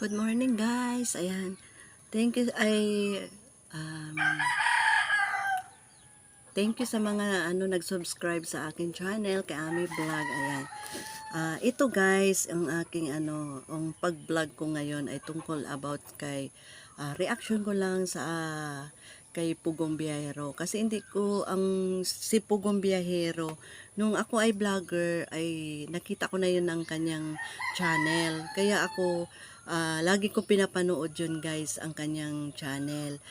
Good morning guys. Ayan. Thank you ay um, Thank you sa mga ano nag-subscribe sa akin channel kay Ami Vlog. Ayan. Ah, ito guys, ang aking ano, ang pag-vlog ko ngayon ay tungkol about kay ah, reaction ko lang sa ah, kay Pugong Biyahero kasi hindi ko ang si Pugong Biyahero nung ako ay vlogger ay nakita ko na yun ng kanyang channel kaya ako ah, lagi ko pinapanood yun guys ang kanyang channel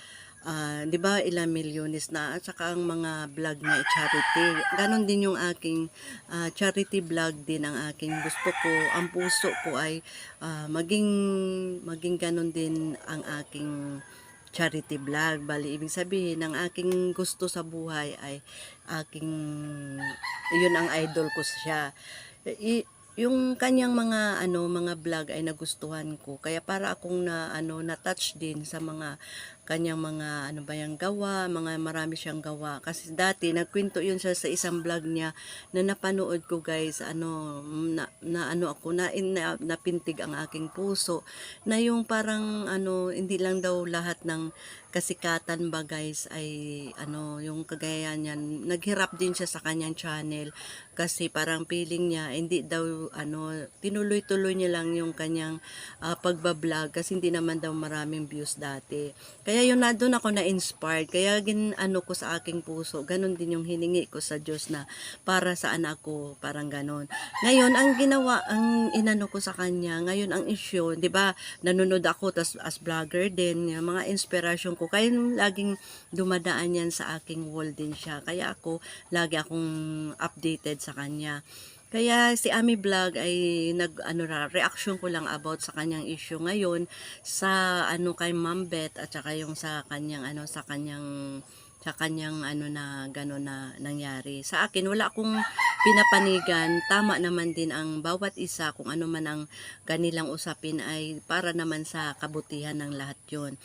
Ah, 'di ba ilang milyones na at saka ang mga vlog na charity. Ganon din yung aking ah, charity vlog din ang aking gusto ko. Ang puso ko ay ah, maging maging ganon din ang aking charity vlog. Bali ibig sabihin ang aking gusto sa buhay ay aking yun ang idol ko siya. Yung kanyang mga ano mga vlog ay nagustuhan ko. Kaya para akong na ano na touch din sa mga kanyang mga ano ba yung gawa, mga marami siyang gawa. Kasi dati nagkwento yun siya sa isang vlog niya na napanood ko guys, ano na, na ano ako na, na napintig ang aking puso. Na yung parang ano hindi lang daw lahat ng kasikatan ba guys ay ano yung kagaya niya naghirap din siya sa kanyang channel. Kasi parang feeling niya hindi daw ano tinuloy-tuloy niya lang yung kanyang ah, pagbablog kasi hindi naman daw maraming views dati. Kaya yun na doon ako na-inspired. Kaya gin ano ko sa aking puso ganun din yung hiningi ko sa Diyos na para sa anak ko parang ganon ngayon ang ginawa ang inano ko sa kanya ngayon ang issue 'di ba nanonood ako tas as vlogger din yung mga inspiration ko. Kaya laging dumadaan yan sa aking wall din siya. Kaya ako lagi akong updated sa kanya kaya si Ami Vlog ay nag ano ra, reaction ko lang about sa kanyang issue ngayon sa ano kay Ma'am Beth at saka yung sa kanyang ano sa kanyang sa kanyang ano na gano'n na nangyari. Sa akin wala akong pinapanigan, tama naman din ang bawat isa kung ano man ang kanilang usapin ay para naman sa kabutihan ng lahat 'yon.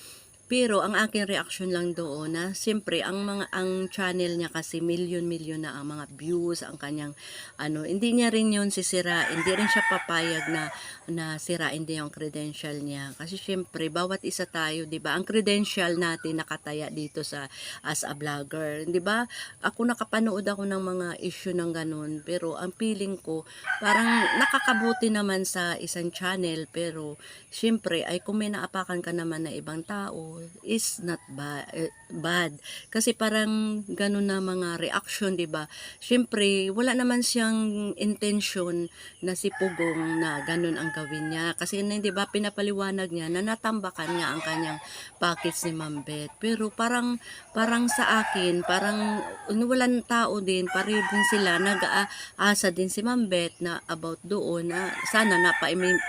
Pero ang aking reaction lang doon na siyempre ang mga ang channel niya kasi million-million na ang mga views ang kanyang ano hindi niya rin yun sisira hindi rin siya papayag na na sirain din yung credential niya. Kasi siyempre bawat isa tayo 'di ba? Ang credential natin nakataya dito sa as a vlogger 'di ba? Ako nakapanood ako ng mga issue ng ganun. Pero ang feeling ko parang nakakabuti naman sa isang channel. Pero siyempre ay kung may naapakan ka naman na ibang tao is not ba- eh, bad. Kasi parang ganun na mga reaction, 'di ba? Siyempre, wala naman siyang intention na si Pugong na ganun ang gawin niya. Kasi 'di ba pinapaliwanag niya na natambakan niya ang kanyang package ni Ma'am Beth. Pero parang parang sa akin, parang walang tao din, pareho din sila nag-aasa din si Ma'am Beth na about doon na sana na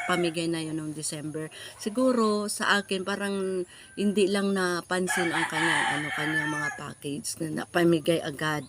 pamigay na yun noong December. Siguro sa akin parang hindi lang napansin ang kanyang ano kanyang mga package na napamigay agad.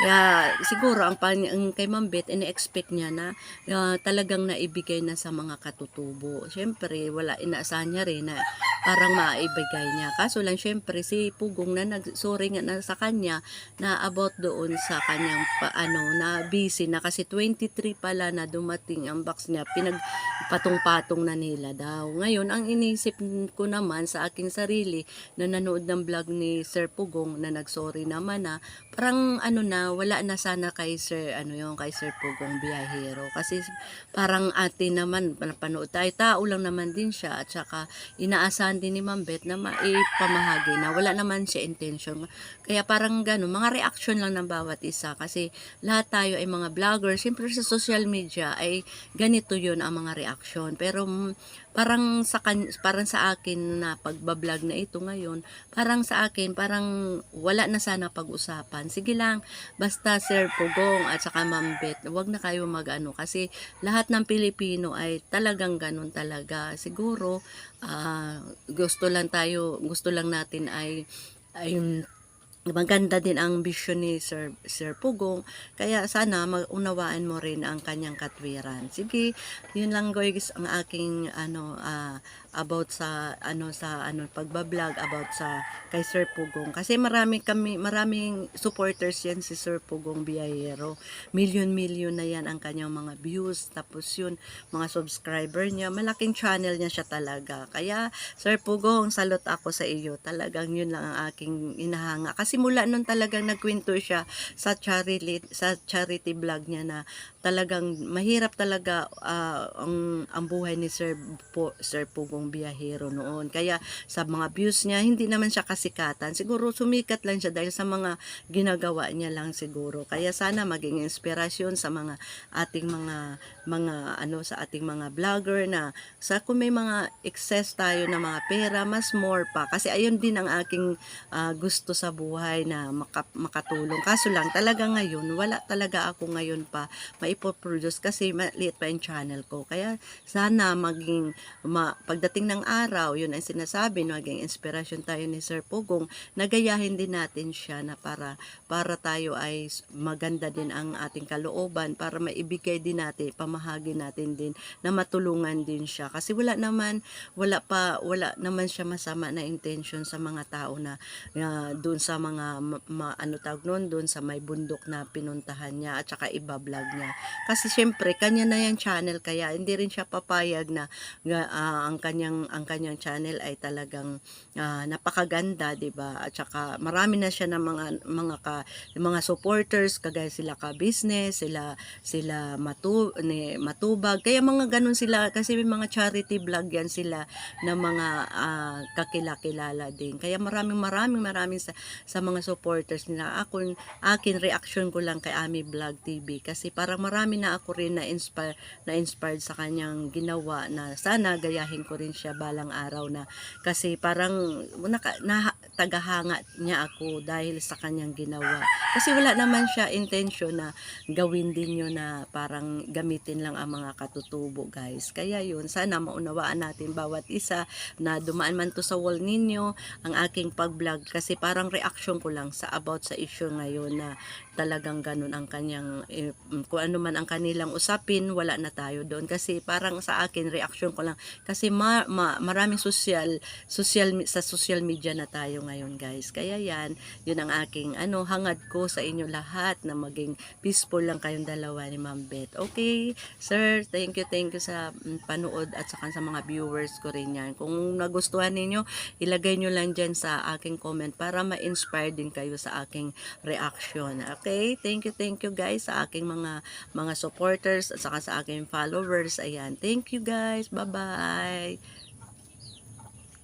Kaya siguro ang, pan, ang kay Ma'am Beth ini-expect niya na ah, talagang naibigay na sa mga katutubo. Siyempre wala inaasahan niya rin na parang maibigay niya. Kaso lang syempre si Pugong na nagsorry nga na sa kanya na about doon sa kanyang paano na busy na kasi 23 pala na dumating ang box niya pinagpatong-patong na nila daw. Ngayon ang inisip ko naman sa aking sarili na nanood ng vlog ni Sir Pugong na nagsorry naman na parang ano na wala na sana kay Sir ano yung kay Sir Pugong Biyahero. Kasi parang atin naman napanood tayo tao lang naman din siya. At saka inaasahan din ni Ma'am Beth na maipamahagi na wala naman siya intention. Kaya parang gano'n mga reaction lang ng bawat isa. Kasi lahat tayo ay mga vlogger siyempre sa social media ay ganito yun ang mga reaction. Pero mm, parang sa kan parang sa akin na pagbablog na ito ngayon parang sa akin parang wala na sana pag-usapan sige lang basta Sir Pugong at saka Ma'am Beth wag na kayo mag-ano kasi lahat ng Pilipino ay talagang ganun talaga siguro ah, gusto lang tayo gusto lang natin ay ay maganda din ang vision ni Sir, Sir Pugong. Kaya sana maunawaan mo rin ang kanyang katwiran. Sige, yun lang guys ang aking ano ah, about sa ano sa ano pagbablog about sa kay Sir Pugong. Kasi marami kami maraming supporters yan si Sir Pugong Biyahero. Million-million na yan ang kanyang mga views. Tapos yun, mga subscriber niya. Malaking channel niya siya talaga. Kaya Sir Pugong, salot ako sa iyo. Talagang yun lang ang aking inahanga. Kasi mula nun talagang nagkwento siya sa charity, sa charity vlog niya na talagang mahirap talaga ah, ang, ang buhay ni Sir, po, Sir Pugong Biyahero noon. Kaya sa mga views niya, hindi naman siya kasikatan. Siguro sumikat lang siya dahil sa mga ginagawa niya lang siguro. Kaya sana maging inspirasyon sa mga ating mga mga ano sa ating mga vlogger na sa kung may mga excess tayo na mga pera, mas more pa. Kasi ayun din ang aking ah, gusto sa buhay na maka- makatulong. Kaso lang, talaga ngayon, wala talaga ako ngayon pa maipoproduce kasi maliit pa yung channel ko. Kaya sana maging, ma, pagdating ng araw, yun ang sinasabi, maging inspirasyon tayo ni Sir Pugong, nagayahin din natin siya na para, para tayo ay maganda din ang ating kalooban, para maibigay din natin, pamahagi natin din, na matulungan din siya. Kasi wala naman, wala pa, wala naman siya masama na intention sa mga tao na, na doon sa mga, ma, ma- ano tawag noon, doon sa may bundok na pinuntahan niya at saka iba-vlog niya. Kasi syempre, kanya na yan channel, kaya hindi rin siya papayag na, ah, ang kanyang ang kanyang channel ay talagang ah, napakaganda, 'di ba? At saka marami na siya ng mga mga ka, mga supporters kagaya sila ka business, sila sila matu ni matubag. Kaya mga ganun sila kasi may mga charity vlog yan sila na mga ah, kakilakilala din. Kaya maraming maraming maraming sa, sa mga supporters nila. Ako akin reaction ko lang kay Ami Vlog TV kasi parang marami na ako rin na inspire na inspired sa kanyang ginawa na sana gayahin ko rin siya balang araw na kasi parang naka, na, tagahanga niya ako dahil sa kanyang ginawa. Kasi wala naman siya intention na gawin din yun na parang gamitin lang ang mga katutubo guys. Kaya yun, sana maunawaan natin bawat isa na dumaan man to sa wall ninyo ang aking pag-vlog kasi parang reaction ko lang sa about sa issue ngayon na talagang ganun ang kanyang eh, kung ano man ang kanilang usapin wala na tayo doon. Kasi parang sa akin reaction ko lang. Kasi ma, ma- maraming social social sa social media na tayo ngayon guys. Kaya yan yun ang aking ano hangad ko sa inyo lahat na maging peaceful lang kayong dalawa ni Ma'am Beth. Okay? Sir thank you thank you sa mm, panood at saka sa mga viewers ko rin yan. Kung nagustuhan ninyo ilagay nyo lang dyan sa aking comment para ma-inspire din kayo sa aking reaction. Okay? Thank you thank you guys sa aking mga mga supporters at saka sa aking followers. Ayan. Thank you guys. Bye bye